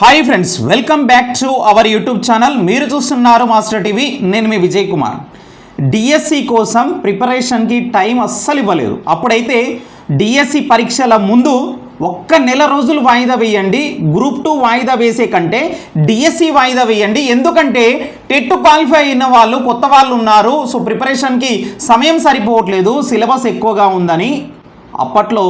Hi friends welcome back to our YouTube channel మీరు చూస్తున్నారు master TV నేను మీ విజయ్ కుమార్. డిఎస్సి కోసం ప్రిపరేషన్కి టైం అస్సలు ఇవ్వలేదు. అప్పుడైతే డిఎస్సి పరీక్షల ముందు ఒక్క నెల రోజులు వాయిదా వేయండి. గ్రూప్ టూ వాయిదా వేసే కంటే డిఎస్సి వాయిదా వేయండి. ఎందుకంటే టెట్ క్వాలిఫై అయిన వాళ్ళు కొత్త వాళ్ళు ఉన్నారు. సో ప్రిపరేషన్కి సమయం సరిపోవట్లేదు. సిలబస్ ఎక్కువగా ఉందని అప్పట్లో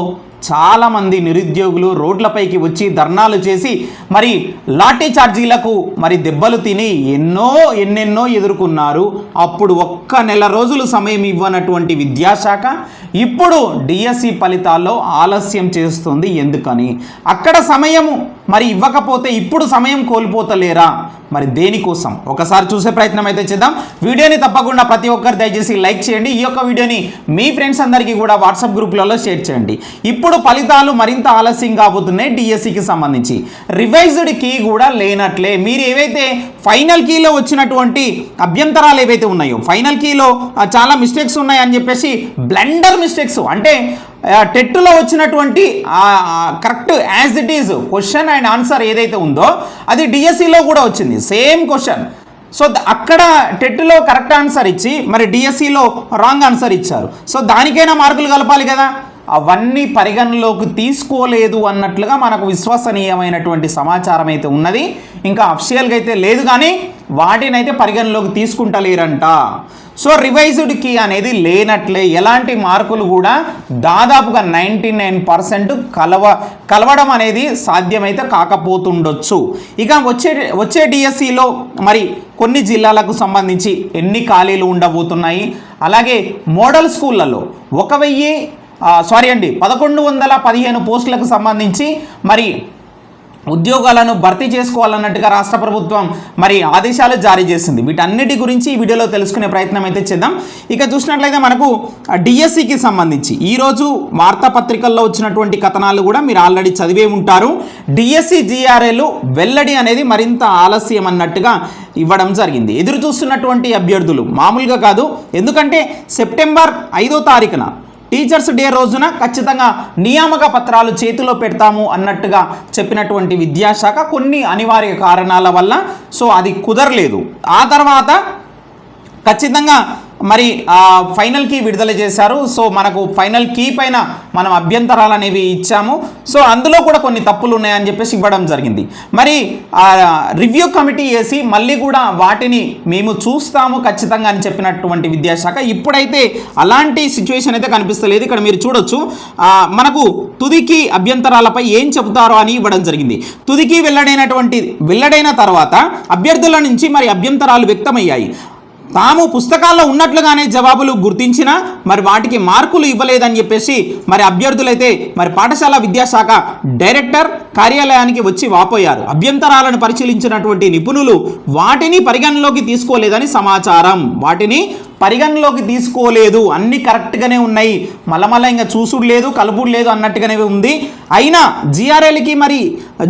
చాలామంది నిరుద్యోగులు రోడ్లపైకి వచ్చి ధర్నాలు చేసి మరి లాఠీ ఛార్జీలకు మరి దెబ్బలు తిని ఎన్నో ఎన్నెన్నో ఎదుర్కొన్నారు. అప్పుడు ఒక్క నెల రోజులు సమయం ఇవ్వనటువంటి విద్యాశాఖ ఇప్పుడు డిఎస్సి ఫలితాల్లో ఆలస్యం చేస్తుంది. ఎందుకని? అక్కడ సమయము మరి ఇవ్వకపోతే ఇప్పుడు సమయం కోల్పోతలేరా? మరి దేనికోసం ఒకసారి చూసే ప్రయత్నం అయితే చేద్దాం. వీడియోని తప్పకుండా ప్రతి ఒక్కరు దయచేసి లైక్ చేయండి. ఈ యొక్క వీడియోని మీ ఫ్రెండ్స్ అందరికీ కూడా వాట్సాప్ గ్రూప్లలో షేర్ చేయండి. ఇప్పుడు ఫలితాలు మరింత ఆలస్యం కాబోతున్నాయి డిఎస్సికి సంబంధించి. రివైజ్డ్ కీ కూడా లేనట్లే. మీరు ఏవైతే ఫైనల్ కీలో వచ్చినటువంటి అభ్యంతరాలు ఏవైతే ఉన్నాయో ఫైనల్ కీలో చాలా మిస్టేక్స్ ఉన్నాయని చెప్పేసి బ్లెండర్ మిస్టేక్స్. అంటే టెట్లో వచ్చినటువంటి correct as it is question and answer ఏదైతే ఉందో అది డిఎస్సిలో కూడా వచ్చింది. సేమ్ క్వశ్చన్ సో అక్కడ టెట్లో కరెక్ట్ ఆన్సర్ ఇచ్చి మరి డిఎస్సిలో రాంగ్ ఆన్సర్ ఇచ్చారు. సో దానికైనా మార్కులు కలపాలి కదా? అవన్నీ పరిగణలోకి తీసుకోలేదు అన్నట్లుగా మనకు విశ్వసనీయమైనటువంటి సమాచారం అయితే ఉన్నది. ఇంకా అఫిషియల్గా అయితే లేదు కానీ వాటినైతే పరిగణలోకి తీసుకుంటలేరంట. సో రివైజ్డ్ కీ అనేది లేనట్లే. ఎలాంటి మార్కులు కూడా దాదాపుగా నైంటీ నైన్ పర్సెంట్ కలవ కలవడం అనేది సాధ్యమైతే కాకపోతుండొచ్చు. ఇక వచ్చే వచ్చే డిఎస్సిలో మరి కొన్ని జిల్లాలకు సంబంధించి ఎన్ని ఖాళీలు ఉండబోతున్నాయి? అలాగే మోడల్ స్కూళ్ళలో ఒక వెయ్యి సారీ అండి పదకొండు వందల పదిహేను పోస్టులకు సంబంధించి మరి ఉద్యోగాలను భర్తీ చేసుకోవాలన్నట్టుగా రాష్ట్ర ప్రభుత్వం మరి ఆదేశాలు జారీ చేసింది. వీటన్నిటి గురించి ఈ వీడియోలో తెలుసుకునే ప్రయత్నం అయితే చేద్దాం. ఇక చూసినట్లయితే మనకు డిఎస్సికి సంబంధించి ఈరోజు వార్తాపత్రికల్లో వచ్చినటువంటి కథనాలు కూడా మీరు ఆల్రెడీ చదివే ఉంటారు. డిఎస్సి జిఆర్ఏలు వెల్లడి అనేది మరింత ఆలస్యం అన్నట్టుగా ఇవ్వడం జరిగింది. ఎదురు చూస్తున్నటువంటి అభ్యర్థులు మామూలుగా కాదు. ఎందుకంటే సెప్టెంబర్ ఐదో తారీఖున టీచర్స్ డే రోజున ఖచ్చితంగా నియామక పత్రాలు చేతిలో పెడతాము అన్నట్టుగా చెప్పినటువంటి విద్యాశాఖ కొన్ని అనివార్య కారణాల వల్ల సో అది కుదరలేదు. ఆ తర్వాత ఖచ్చితంగా మరి ఫైనల్కి ఫైనల్ కీ విడుదల చేశారు. సో మనకు ఫైనల్ కీ పైన మనం అభ్యంతరాలు అనేవి ఇచ్చాము. సో అందులో కూడా కొన్ని తప్పులు ఉన్నాయని చెప్పేసి ఇవ్వడం జరిగింది. మరి రివ్యూ కమిటీ వేసి మళ్ళీ కూడా వాటిని మేము చూస్తాము ఖచ్చితంగా అని చెప్పినటువంటి విద్యాశాఖ. ఇప్పుడైతే అలాంటి సిచ్యువేషన్ అయితే కనిపిస్తలేదు. ఇక్కడ మీరు చూడొచ్చు. మనకు తుదికి అభ్యంతరాలపై ఏం చెబుతారో అని ఇవ్వడం జరిగింది. తుదికి వెల్లడైనటువంటి వెల్లడైన తర్వాత అభ్యర్థుల నుంచి మరి అభ్యంతరాలు వ్యక్తమయ్యాయి. తాము పుస్తకాల్లో ఉన్నట్లుగానే జవాబులు గుర్తించినా మరి వాటికి మార్కులు ఇవ్వలేదని చెప్పేసి మరి అభ్యర్థులైతే మరి పాఠశాల విద్యాశాఖ డైరెక్టర్ కార్యాలయానికి వచ్చి వాపోయారు. అభ్యంతరాలను పరిశీలించినటువంటి నిపుణులు వాటిని పరిగణలోకి తీసుకోలేదని సమాచారం. వాటిని పరిగణలోకి తీసుకోలేదు. అన్ని కరెక్ట్గానే ఉన్నాయి. మలమల ఇంకా చూసుడు లేదు కలుపుడు లేదు అన్నట్టుగానే ఉంది. అయినా జిఆర్ఎల్కి మరి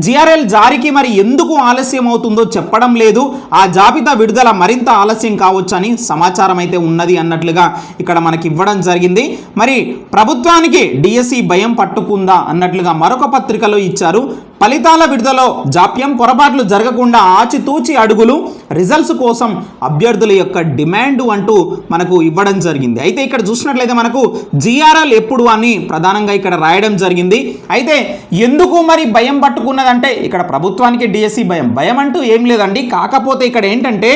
జిఆర్ఎల్ జారీకి మరి ఎందుకు ఆలస్యం అవుతుందో చెప్పడం లేదు. ఆ జాబితా విడుదల మరింత ఆలస్యం కావచ్చని సమాచారం అయితే ఉన్నది అన్నట్లుగా ఇక్కడ మనకి ఇవ్వడం జరిగింది. మరి ప్రభుత్వానికి డిఎస్సి భయం పట్టుకుందా అన్నట్లుగా మరొక పత్రికలో ఇచ్చారు. ఫలితాల విడుదలలో జాప్యం పొరపాట్లు జరగకుండా ఆచితూచి అడుగులు రిజల్ట్స్ కోసం అభ్యర్థుల యొక్క డిమాండ్ అంటూ మనకు ఇవ్వడం జరిగింది. అయితే ఇక్కడ చూసినట్లయితే మనకు జిఆర్ఎల్ ఎప్పుడు అని ప్రధానంగా ఇక్కడ రాయడం జరిగింది. అయితే ఎందుకు మరి భయం పట్టుకున్నదంటే ఇక్కడ ప్రభుత్వానికి డిఎస్సి భయం. భయం అంటూ ఏం లేదండి. కాకపోతే ఇక్కడ ఏంటంటే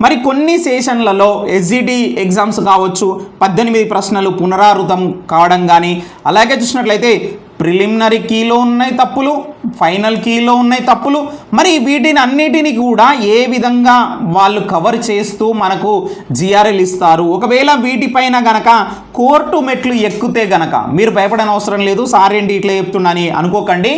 మరి కొన్ని సెషన్లలో ఎస్జిటి ఎగ్జామ్స్ కావచ్చు పద్దెనిమిది ప్రశ్నలు పునరావృతం కావడం కానీ అలాగే చూసినట్లయితే ప్రిలిమినరీ కీలో ఉన్నాయి తప్పులు ఫైనల్ కీలో ఉన్నాయి తప్పులు. మరి వీటిని అన్నిటిని కూడా ఏ విధంగా వాళ్ళు కవర్ చేస్తూ మనకు జిఆర్ఎల్ ఇస్తారు? ఒకవేళ వీటిపైన గనక కోర్టు మెట్లు ఎక్కితే గనక మీరు భయపడని అవసరం లేదు సారేంటి ఇట్లా చెప్తున్నాని అనుకోకండి.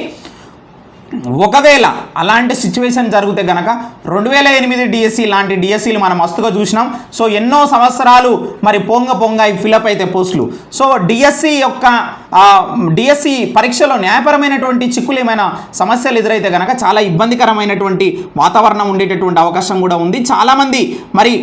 ఒకవేళ అలాంటి సిచ్యువేషన్ జరిగితే గనక రెండు వేల ఎనిమిది డిఎస్సి లాంటి డిఎస్సీలు మనం మస్తుగా చూసినాం. సో ఎన్నో సంవత్సరాలు మరి పొంగ పొంగ ఈ ఫిలప్ అయితే పోస్టులు సో డిఎస్సి యొక్క డిఎస్సి పరీక్షలో న్యాయపరమైనటువంటి చిక్కులు ఏమైనా సమస్యలు ఎదురైతే గనక చాలా ఇబ్బందికరమైనటువంటి వాతావరణం ఉండేటటువంటి అవకాశం కూడా ఉంది. చాలామంది మరి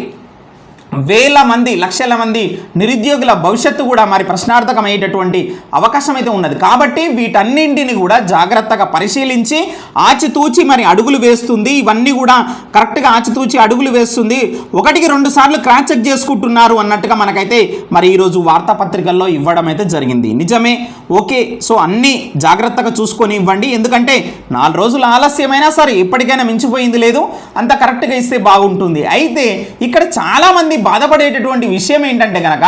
వేల మంది లక్షల మంది నిరుద్యోగుల భవిష్యత్తు కూడా మరి ప్రశ్నార్థకమయ్యేటటువంటి అవకాశం అయితే ఉన్నది. కాబట్టి వీటన్నింటిని కూడా జాగ్రత్తగా పరిశీలించి ఆచితూచి మరి అడుగులు వేస్తుంది. ఇవన్నీ కూడా కరెక్ట్గా ఆచితూచి అడుగులు వేస్తుంది. ఒకటికి రెండు సార్లు క్రాచ్ చెక్ చేసుకుంటున్నారు అన్నట్టుగా మనకైతే మరి ఈరోజు వార్తాపత్రికల్లో ఇవ్వడం అయితే జరిగింది. నిజమే ఓకే. సో అన్నీ జాగ్రత్తగా చూసుకొని ఇవ్వండి. ఎందుకంటే నాలుగు రోజులు ఆలస్యమైనా సరే ఎప్పటికైనా మించిపోయింది లేదు. అంత కరెక్ట్గా ఇస్తే బాగుంటుంది. అయితే ఇక్కడ చాలామంది బాధపడేటటువంటి విషయం ఏంటంటే కనుక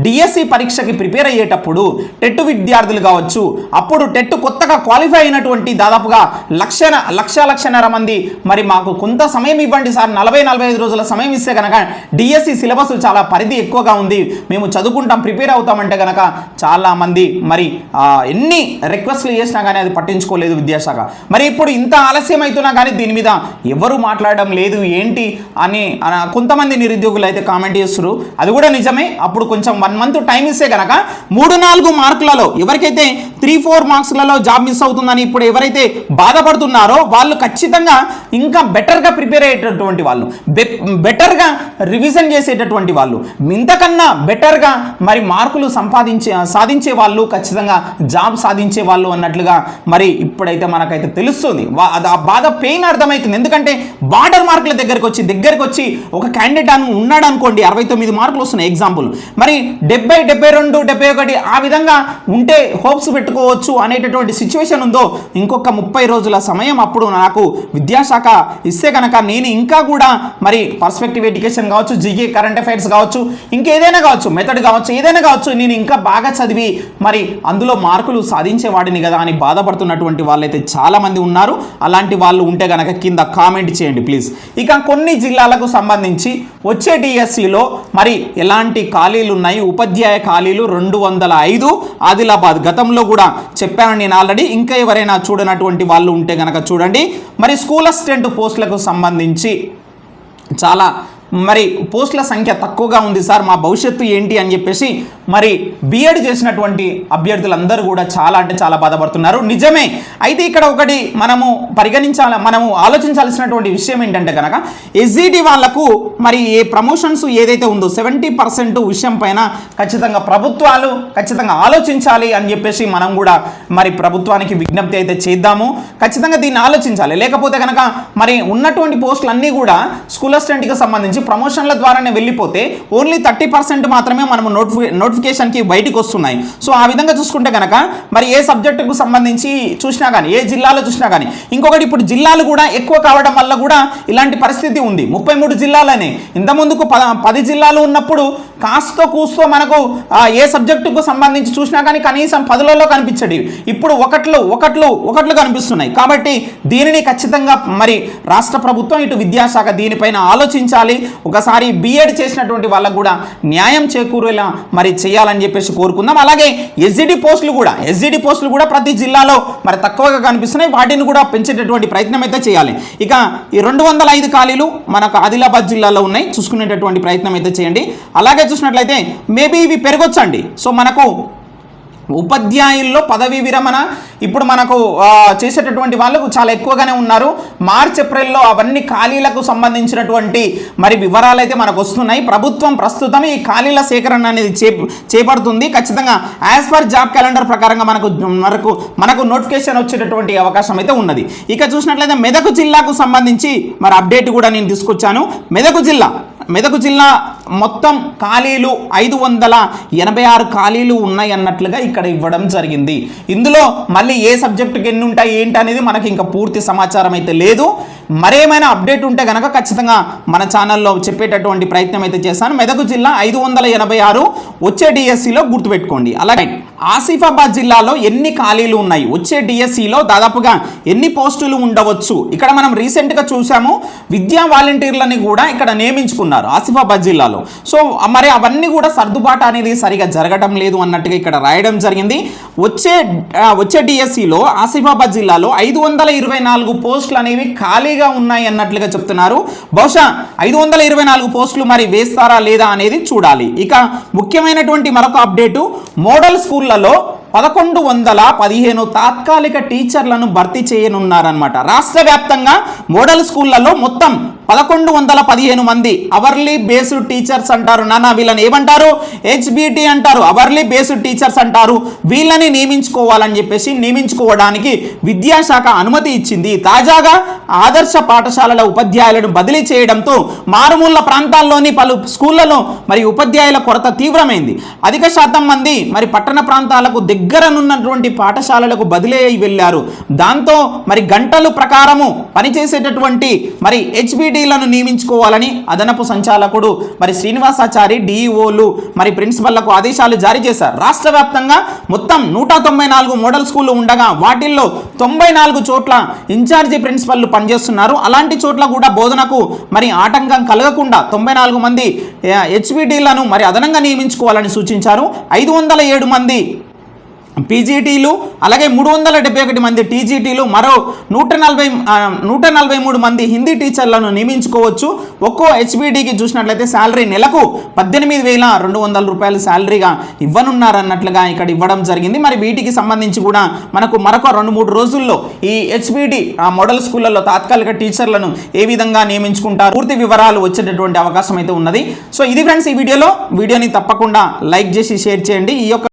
డిఎస్సి పరీక్షకి ప్రిపేర్ అయ్యేటప్పుడు టెట్ విద్యార్థులు కావచ్చు అప్పుడు టెట్ కొత్తగా క్వాలిఫై అయినటువంటి దాదాపుగా లక్ష లక్ష లక్షన్నర మంది. మరి మాకు కొంత సమయం ఇవ్వండి సార్ నలభై నలభై ఐదు రోజుల సమయం ఇస్తే కనుక డిఎస్సి సిలబస్ చాలా పరిధి ఎక్కువగా ఉంది. మేము చదువుకుంటాం ప్రిపేర్ అవుతామంటే కనుక చాలామంది మరి ఎన్ని రిక్వెస్ట్లు చేసినా కానీ అది పట్టించుకోలేదు విద్యాశాఖ. మరి ఇప్పుడు ఇంత ఆలస్యం అవుతున్నా కానీ దీని మీద ఎవరు మాట్లాడడం లేదు ఏంటి అని అన- కొంతమంది నిరుద్యోగులు అయితే కామెంట్ చేస్తున్నారు. అది కూడా నిజమే అప్పుడు కొంచెం వన్ మంత్ టైం ఇస్తే కనుక మూడు నాలుగు మార్కులలో ఎవరికైతే త్రీ ఫోర్ మార్క్స్లలో జాబ్ మిస్ అవుతుందని ఇప్పుడు ఎవరైతే బాధపడుతున్నారో వాళ్ళు ఖచ్చితంగా ఇంకా బెటర్గా ప్రిపేర్ అయ్యేటటువంటి వాళ్ళు. బెటర్గా రివిజన్ చేసేటటువంటి వాళ్ళు. ఇంతకన్నా బెటర్గా మరి మార్కులు సంపాదించే సాధించే వాళ్ళు ఖచ్చితంగా జాబ్ సాధించే వాళ్ళు అన్నట్లుగా మరి ఇప్పుడైతే మనకైతే తెలుస్తుంది. ఆ బాధ పెయిన్ అర్థమవుతుంది. ఎందుకంటే బార్డర్ మార్కుల దగ్గరకు వచ్చి దగ్గరకు వచ్చి ఒక క్యాండిడేట్ అని ఉన్నాడు అనుకోండి అరవై తొమ్మిది మార్కులు వస్తున్నాయి ఎగ్జాంపుల్ మరి డెబ్బై డెబ్బై రెండు డెబ్బై ఒకటి ఆ విధంగా ఉంటే హోప్స్ పెట్టుకోవచ్చు అనేటటువంటి సిచ్యువేషన్ ఉందో ఇంకొక ముప్పై రోజుల సమయం అప్పుడు నాకు విద్యాశాఖ ఇస్తే కనుక నేను ఇంకా కూడా మరి పర్స్పెక్టివ్ ఎడ్యుకేషన్ కావచ్చు జీకే కరెంట్ అఫైర్స్ కావచ్చు ఇంకేదైనా కావచ్చు మెథడ్ కావచ్చు ఏదైనా కావచ్చు నేను ఇంకా బాగా చదివి మరి అందులో మార్కులు సాధించేవాడిని కదా అని బాధపడుతున్నటువంటి వాళ్ళైతే చాలామంది ఉన్నారు. అలాంటి వాళ్ళు ఉంటే కనుక కింద కామెంట్ చేయండి ప్లీజ్ ఇక కొన్ని జిల్లాలకు సంబంధించి వచ్చే డిఎస్సిలో మరి ఎలాంటి ఖాళీలు ఉన్నాయి? ఉపాధ్యాయ ఖాళీలు రెండు వందల ఐదు ఆదిలాబాద్ గతంలో కూడా చెప్పాను నేను ఆల్రెడీ. ఇంకా ఎవరైనా చూడనటువంటి వాళ్ళు ఉంటే కనుక చూడండి. మరి స్కూల్ అసిస్టెంట్ పోస్టులకు సంబంధించి చాలా మరి పోస్టుల సంఖ్య తక్కువగా ఉంది సార్ మా భవిష్యత్తు ఏంటి అని చెప్పేసి మరి బీఎడ్ చేసినటువంటి అభ్యర్థులందరూ కూడా చాలా అంటే చాలా బాధపడుతున్నారు. నిజమే అయితే ఇక్కడ ఒకటి మనము పరిగణించాల మనము ఆలోచించాల్సినటువంటి విషయం ఏంటంటే కనుక ఎస్జిటి వాళ్ళకు మరి ఏ ప్రమోషన్స్ ఏదైతే ఉందో సెవెంటీ పర్సెంట్ విషయం పైన ఖచ్చితంగా ప్రభుత్వాలు ఖచ్చితంగా ఆలోచించాలి అని చెప్పేసి మనం కూడా మరి ప్రభుత్వానికి విజ్ఞప్తి అయితే చేద్దాము. ఖచ్చితంగా దీన్ని ఆలోచించాలి. లేకపోతే కనుక మరి ఉన్నటువంటి పోస్టులన్నీ కూడా స్కూల్ అసిస్టెంట్కి సంబంధించి ప్రమోషన్ల ద్వారానే వెళ్ళిపోతే ఓన్లీ థర్టీ పర్సెంట్ మాత్రమే మనము నోటిఫి నోటిఫికేషన్కి బయటికి వస్తున్నాయి. సో ఆ విధంగా చూసుకుంటే కనుక మరి ఏ సబ్జెక్టుకు సంబంధించి చూసినా కానీ ఏ జిల్లాలో చూసినా కానీ ఇంకొకటి ఇప్పుడు జిల్లాలు కూడా ఎక్కువ కావడం వల్ల కూడా ఇలాంటి పరిస్థితి ఉంది. ముప్పై మూడు జిల్లాలనే. ఇంతకుముందుకు పద పది జిల్లాలు ఉన్నప్పుడు కాస్తో కూస్తో మనకు ఏ సబ్జెక్టుకు సంబంధించి చూసినా కానీ కనీసం పదులలో కనిపించడు. ఇప్పుడు ఒకట్లు ఒకట్లు ఒకట్లు కనిపిస్తున్నాయి. కాబట్టి దీనిని ఖచ్చితంగా మరి రాష్ట్ర ప్రభుత్వం ఇటు విద్యాశాఖ దీనిపైన ఆలోచించాలి. ఒకసారి బీఎడ్ చేసినటువంటి వాళ్ళకు కూడా న్యాయం చేకూరేలా మరి చేయాలని చెప్పేసి కోరుకుందాం. అలాగే ఎస్జిడి పోస్టులు కూడా ఎస్జిడి పోస్టులు కూడా ప్రతి జిల్లాలో మరి తక్కువగా కనిపిస్తున్నాయి. వాటిని కూడా పెంచేటటువంటి ప్రయత్నం అయితే చేయాలి. ఇక ఈ రెండు వందల ఐదు ఖాళీలు మనకు ఆదిలాబాద్ జిల్లాలో ఉన్నాయి. చూసుకునేటటువంటి ప్రయత్నం అయితే చేయండి. అలాగే చూసినట్లయితే మేబీ ఇవి పెరగొచ్చండి. సో మనకు ఉపాధ్యాయుల్లో పదవీ విరమణ ఇప్పుడు మనకు చేసేటటువంటి వాళ్ళకు చాలా ఎక్కువగానే ఉన్నారు. మార్చ్ ఏప్రిల్లో అవన్నీ ఖాళీలకు సంబంధించినటువంటి మరి వివరాలు అయితే మనకు వస్తున్నాయి. ప్రభుత్వం ప్రస్తుతం ఈ ఖాళీల సేకరణ అనేది చే చేపడుతుంది. ఖచ్చితంగా యాజ్ పర్ జాబ్ క్యాలెండర్ ప్రకారంగా మనకు మనకు మనకు నోటిఫికేషన్ వచ్చేటటువంటి అవకాశం అయితే ఉన్నది. ఇక చూసినట్లయితే మెదక్ జిల్లాకు సంబంధించి మరి అప్డేట్ కూడా నేను తీసుకొచ్చాను. మెదక్ జిల్లా మెదక్ జిల్లా మొత్తం ఖాళీలు ఐదు వందల ఎనభై ఆరు ఖాళీలు ఉన్నాయి అన్నట్లుగా ఇక్కడ ఇవ్వడం జరిగింది. ఇందులో మళ్ళీ ఏ సబ్జెక్టుకి ఎన్ని ఉంటాయి ఏంటి అనేది మనకి ఇంకా పూర్తి సమాచారం అయితే లేదు. మరేమైనా అప్డేట్ ఉంటే కనుక ఖచ్చితంగా మన ఛానల్లో చెప్పేటటువంటి ప్రయత్నం అయితే చేశాను. మెదక్ జిల్లా ఐదు వందల ఎనభై ఆరు వచ్చే డిఎస్సిలో గుర్తుపెట్టుకోండి. అలాగే ఆసిఫాబాద్ జిల్లాలో ఎన్ని ఖాళీలు ఉన్నాయి? వచ్చే డిఎస్సిలో దాదాపుగా ఎన్ని పోస్టులు ఉండవచ్చు? ఇక్కడ మనం రీసెంట్గా చూసాము విద్యా వాలంటీర్లని కూడా ఇక్కడ నియమించుకున్నారు. ఆసిఫాబాద్ జిల్లాలో. సో మరి అవన్నీ కూడా సర్దుబాటు అనేది సరిగా జరగడం లేదు అన్నట్టుగా ఇక్కడ రాయడం జరిగింది. వచ్చే వచ్చే డిఎస్సిలో ఆసిఫాబాద్ జిల్లాలో ఐదు వందల ఇరవై నాలుగు పోస్టులు అనేవి ఖాళీగా ఉన్నాయి అన్నట్లుగా చెప్తున్నారు. బహుశా ఐదు వందల ఇరవై నాలుగు పోస్టులు మరి వేస్తారా లేదా అనేది చూడాలి. ఇక ముఖ్యమైనటువంటి మరొక అప్డేటు మోడల్ స్కూళ్ళలో పదకొండు వందల పదిహేను తాత్కాలిక టీచర్లను భర్తీ చేయనున్నారనమాట రాష్ట్ర వ్యాప్తంగా మోడల్ స్కూళ్ళలో మొత్తం పదకొండు వందల పదిహేను మంది అవర్లీ బేస్డ్ టీచర్స్ అంటారు. నాన్న వీళ్ళని ఏమంటారు? హెచ్బిటి అంటారు. అవర్లీ బేస్డ్ టీచర్స్ అంటారు. వీళ్ళని నియమించుకోవాలని చెప్పేసి నియమించుకోవడానికి విద్యాశాఖ అనుమతి ఇచ్చింది. తాజాగా ఆదర్శ పాఠశాలల ఉపాధ్యాయులను బదిలీ చేయడంతో మారుమూల ప్రాంతాల్లోని పలు స్కూళ్ళలో మరి ఉపాధ్యాయుల కొరత తీవ్రమైంది. అధిక శాతం మంది మరి పట్టణ ప్రాంతాలకు దగ్గరనున్నటువంటి పాఠశాలలకు బదిలీ అయి వెళ్ళారు. దాంతో మరి గంటలు ప్రకారము పనిచేసేటటువంటి మరి హెచ్బిటీలను నియమించుకోవాలని అదనపు సంచాలకుడు మరి శ్రీనివాసాచారి డిఈఓలు మరి ప్రిన్సిపల్లకు ఆదేశాలు జారీ చేశారు. రాష్ట్ర వ్యాప్తంగా మొత్తం నూట తొంభై నాలుగు మోడల్ స్కూళ్ళు ఉండగా వాటిల్లో తొంభై నాలుగు చోట్ల ఇన్ఛార్జి ప్రిన్సిపల్లు పనిచేస్తున్నారు. అలాంటి చోట్ల కూడా బోధనకు మరి ఆటంకం కలగకుండా తొంభై నాలుగు మంది హెచ్బిటీలను మరి అదనంగా నియమించుకోవాలని సూచించారు. ఐదు వందల ఏడు మంది పీజీటీలు అలాగే మూడు వందల డెబ్బై ఒకటి మంది టీజీటీలు మరో నూట నలభై నూట నలభై మూడు మంది హిందీ టీచర్లను నియమించుకోవచ్చు. ఒక్కో హెచ్బిడికి చూసినట్లయితే శాలరీ నెలకు పద్దెనిమిది వేల రెండు వందల రూపాయలు శాలరీగా ఇవ్వనున్నారన్నట్లుగా ఇక్కడ ఇవ్వడం జరిగింది. మరి వీటికి సంబంధించి కూడా మనకు మరొక రెండు మూడు రోజుల్లో ఈ హెచ్బిడి మోడల్ స్కూళ్ళలో తాత్కాలిక టీచర్లను ఏ విధంగా నియమించుకుంటారు? పూర్తి వివరాలు వచ్చేటటువంటి అవకాశం అయితే ఉన్నది. సో ఇది ఫ్రెండ్స్ ఈ వీడియోలో. వీడియోని తప్పకుండా లైక్ చేసి షేర్ చేయండి. ఈ యొక్క